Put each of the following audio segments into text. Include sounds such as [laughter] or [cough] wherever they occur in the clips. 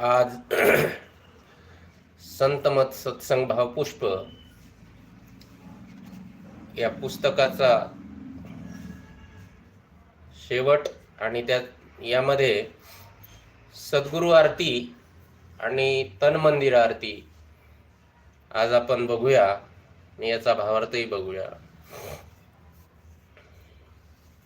आज संतमत सत्संग भावपुष्प या पुस्तकाचा शेवट आणि त्यात यामध्ये सद्गुरु आरती आणि तन मंदिर आरती आज आपण बघूया आणि याचा भावार्थही बघूया.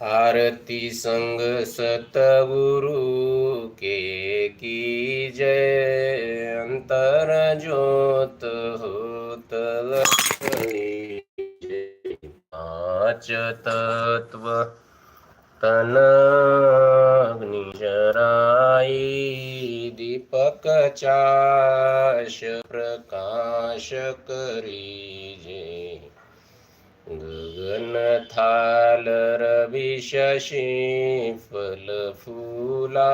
आरती संग सतगुरु के की जय। अंतर ज्योत होत पाच तत्व तन अग्निजराई दीपक चाश प्रकाश करी जय गगन थाल र शशी फल फूला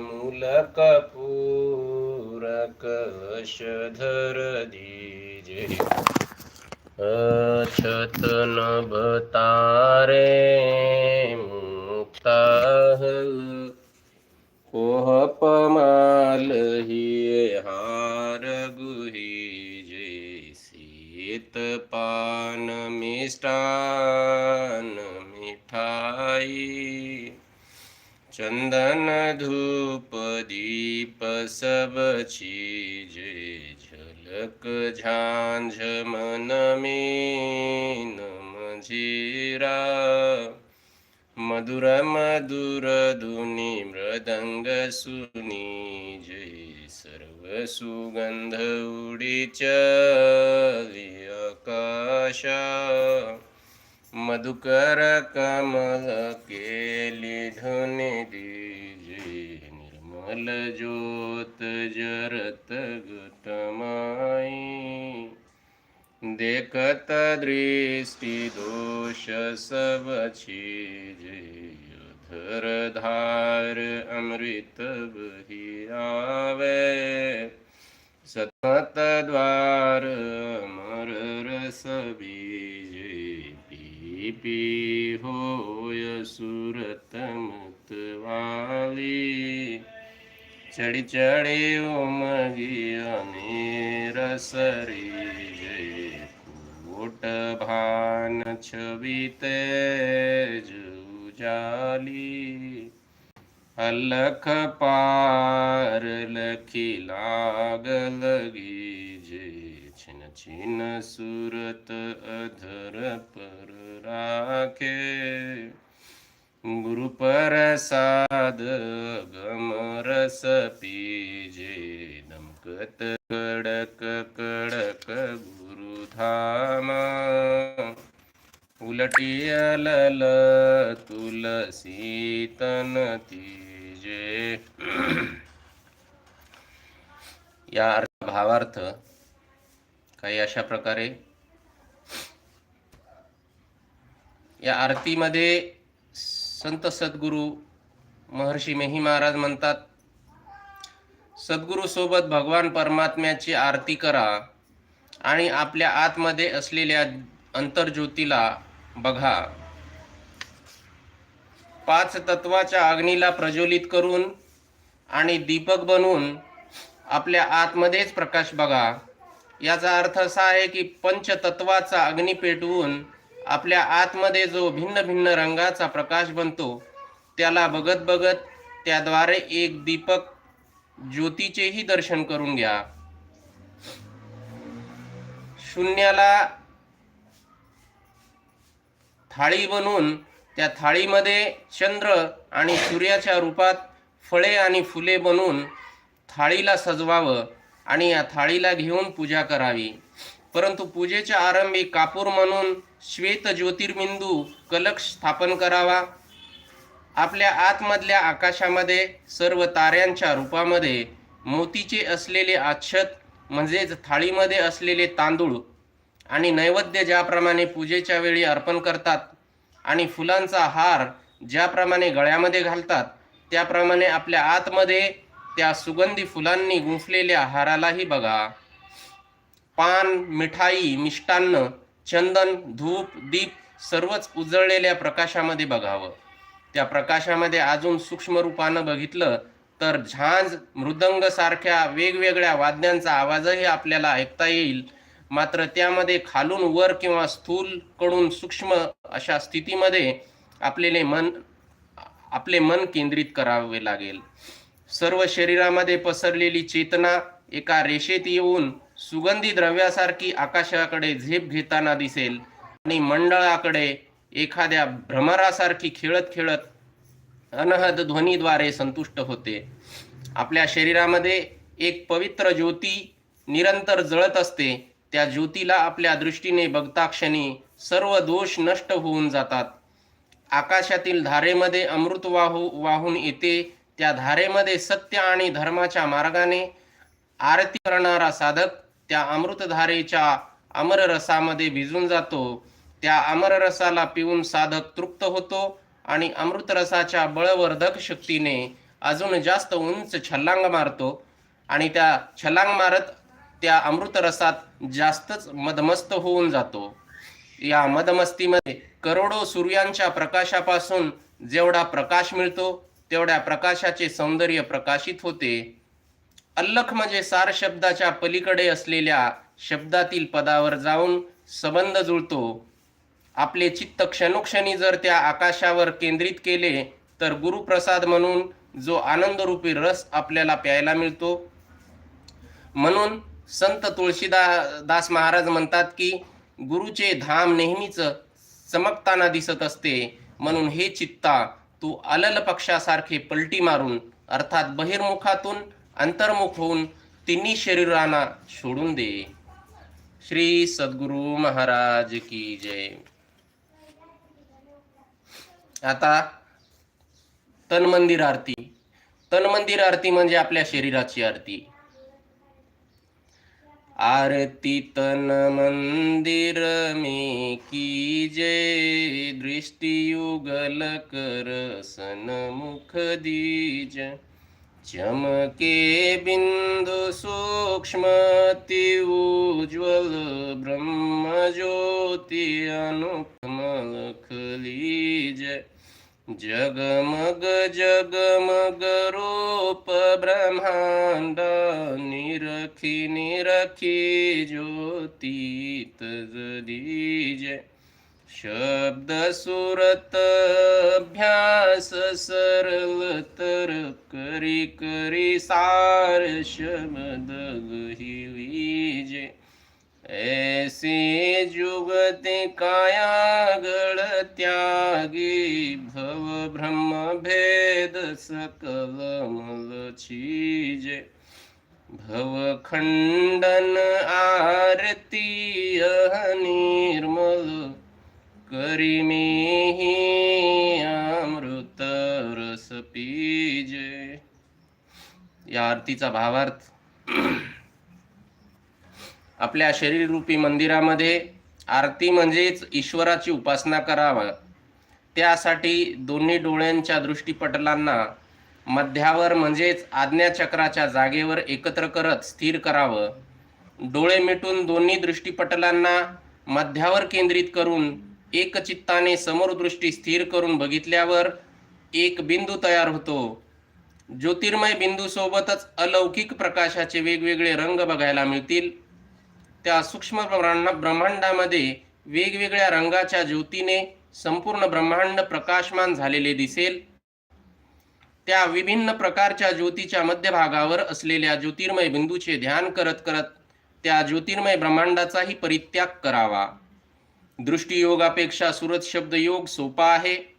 मूल कपूर कलश धर दीजे। अछत नभ तारे मुक्ता झलक झांझ मन मीन मंजीरा मधुर मधुर धुनी मृदंग सुनी जय सर्व सुगंध उडी चली आकाशा मधुकर कमल केली धुनी दी निर्मल जोत जरत गुतमाई देखत दृष्टि दोष सब छीजे धर धार अमृत बही आवे। सतत द्वार अमर रस बीज पी पी होय सुरत चढ़ी चढ़ी उमगी अनेर सरी कोट भान छवि तेज उजाली। अलख पार लखी लाग लगी जे छिन छिन सूरत अधर पर राखे। गुरुपरसाद गमरस गम रस पीजे दमकत कडक कडक गुरु धाम तुलसी तन तीजे। या अर्थ भावार्थ काही अशा प्रकारे या आरतीमध्ये संत सद्गुरू महर्षी मेही महाराज म्हणतात सद्गुरू सोबत भगवान परमात्म्याची आरती करा आणि आपल्या आतमध्ये असलेल्या अंतर्ज्योतीला बघा. पाच तत्वाच्या अग्नीला प्रज्वलित करून आणि दीपक बनवून आपल्या आतमध्येच प्रकाश बघा. याचा अर्थ असा आहे की पंचतत्वाचा अग्नी पेटवून आपल्या आतमध्ये जो भिन्न भिन्न रंगाचा प्रकाश बनतो त्याला बघत बघत त्याद्वारे एक दीपक ज्योतीचेही दर्शन करून घ्या. शून्याला थाळी बनवून त्या थाळीमध्ये चंद्र आणि सूर्याच्या रूपात फळे आणि फुले बनवून थाळीला सजवावं आणि या थाळीला घेऊन पूजा करावी. परंतु पूजेच्या आरंभी कापूर म्हणून श्वेत ज्योतिर्बिंदू कलक स्थापन करावा. आपल्या आतमधल्या आकाशामध्ये सर्व ताऱ्यांच्या रूपामध्ये मोतीचे असलेले आच्छत म्हणजेच थाळीमध्ये असलेले तांदूळ आणि नैवेद्य ज्याप्रमाणे पूजेच्या वेळी अर्पण करतात आणि फुलांचा हार ज्याप्रमाणे गळ्यामध्ये घालतात त्याप्रमाणे आपल्या आतमध्ये त्या सुगंधी फुलांनी गुंफलेल्या हारालाही बघा. पान मिठाई मिष्टान्न चंदन धूप दीप सर्वच उजळलेल्या प्रकाशामध्ये बघावं. त्या प्रकाशामध्ये अजून सूक्ष्म रूपानं बघितलं तर झांज मृदंग सारख्या वेगवेगळ्या वाद्यांचा आवाजही आपल्याला ऐकता येईल. मात्र त्यामध्ये खालून वर किंवा स्थूल कडून सूक्ष्म अशा स्थितीमध्ये आपलेले मन आपले मन केंद्रित करावे लागेल. सर्व शरीरामध्ये पसरलेली चेतना एका रेषेत येऊन सुगंधी द्रव्यासारखी आकाशाकडे झेप घेताना दिसेल आणि मंडळाकडे एखाद्या भ्रमरासारखी खेळत खेळत अनहद ध्वनीद्वारे संतुष्ट होते. आपल्या शरीरामध्ये एक पवित्र ज्योती निरंतर जळत असते. त्या ज्योतीला आपल्या दृष्टीने बघता क्षणी सर्व दोष नष्ट होऊन जातात. आकाशातील धारेमध्ये अमृत वाहू वाहून येते. त्या धारेमध्ये सत्य आणि धर्माच्या मार्गाने आरती करणारा साधक त्या अमृतधारेच्या अमररसामध्ये भिजून जातो. त्या अमररसाला पिऊन साधक तृप्त होतो आणि अमृतरसाच्या बळवर्धक शक्तीने अजून जास्त उंच छलांग मारतो आणि त्या छलांग मारत त्या अमृतरसात जास्तच मदमस्त होऊन जातो. या मदमस्तीमध्ये करोडो सूर्यांच्या प्रकाशापासून जेवढा प्रकाश मिळतो तेवढ्या प्रकाशाचे सौंदर्य प्रकाशित होते. अल्लख म्हणजे सार शब्दाच्या पलीकडे असलेल्या शब्दातील पदावर जाऊन संबंध जुळतो. आपले चित्त क्षणोक्षणी जर त्या आकाशावर केंद्रित केले तर गुरुप्रसाद म्हणून जो आनंदरूपी रस आपल्याला प्यायला मिळतो. म्हणून संत तुळशीदा दास महाराज म्हणतात की गुरुचे धाम नेहमीच चमकताना दिसत असते. म्हणून हे चित्ता तू अलल पक्षासारखे पलटी मारून अर्थात बहिर्मुखातून अंतर्मुख होऊन तिन्ही शरीरांना सोडून दे. श्री सद्गुरु महाराज की जय. आता तन मंदिर आरती. तन मंदिर आरती म्हणजे आपल्या शरीराची आरती. आरती तन मंदिर में की जय. युगल कर सन्मुख दीज. चमके बिंदु सूक्ष्म उज्ज्वल ब्रह्म ज्योति अनुकमल खलीज। जगमग जगमग रूप ब्रह्मांड निरखी निरखी ज्योति तजदीज शब्द सुरत अभ्यास सरल तर करी करी सार शब्द हिलीज ऐसे जुगते काया गळ त्यागी भव ब्रह्म भेद सकल मल छीजे भव खंडन आरती अहनी करी ही अमृत रस पीजे। या आरतीचा भावार्थ. आपल्या शरीररूपी मंदिरामध्ये आरती म्हणजेच ईश्वराची उपासना करावा. त्यासाठी दोन्ही डोळ्यांच्या दृष्टीपटलांना मध्यावर म्हणजेच आज्ञाचक्राच्या जागेवर एकत्र करत स्थिर करावं. डोळे मिटून दोन्ही दृष्टीपटलांना मध्यावर केंद्रित करून एकचित्ताने समोरदृष्टी स्थिर करून बघितल्यावर एक बिंदू तयार होतो. ज्योतिर्मय बिंदूसोबतच अलौकिक प्रकाशाचे वेगवेगळे रंग बघायला मिळतील. त्या सूक्ष्म ब्रह्मांडामध्ये वेगवेगळ्या रंगाच्या ज्योतीने संपूर्ण ब्रह्मांड प्रकाशमान झालेले दिसेल. त्या विभिन्न प्रकारच्या ज्योतीच्या मध्यभागावर असलेल्या ज्योतिर्मय बिंदूचे ध्यान करत करत त्या ज्योतिर्मय ब्रह्मांडाचाही परित्याग करावा. दृष्टियोगापेक्षा सुरत शब्द योग सोपा आहे.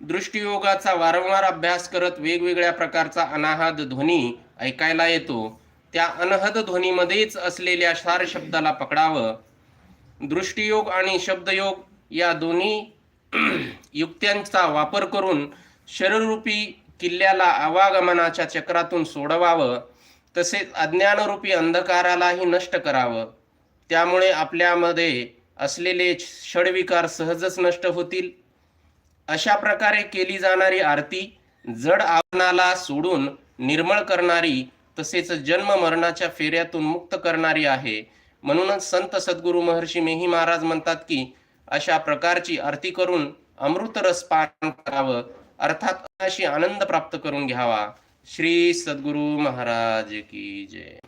दृष्टियोगाचा वारंवार अभ्यास करत वेगवेगळ्या प्रकारचा अनाहद ध्वनी ऐकायला येतो. त्या अनहद ध्वनीमध्येच असलेल्या सार शब्दाला पकडावं. दृष्टियोग आणि शब्दयोग या दोन्ही [clears throat] युक्त्यांचा वापर करून शरीररूपी किल्ल्याला आवागमनाच्या चक्रातून सोडवावं. तसेच अज्ञानरूपी अंधकारालाही नष्ट करावं. त्यामुळे आपल्यामध्ये असलेले षडविकार सहजच नष्ट होतील. अशा प्रकारे केली जाणारी आरती जड आवरणाला सोडून निर्मळ करणारी तसेच जन्म मरणाच्या फेऱ्यातून मुक्त करणारी आहे. म्हणूनच संत सद्गुरू महर्षी मेही महाराज म्हणतात की अशा प्रकारची आरती करून अमृत रस पान करावं अर्थात अशी आनंद प्राप्त करून घ्यावा. श्री सद्गुरू महाराज की जय.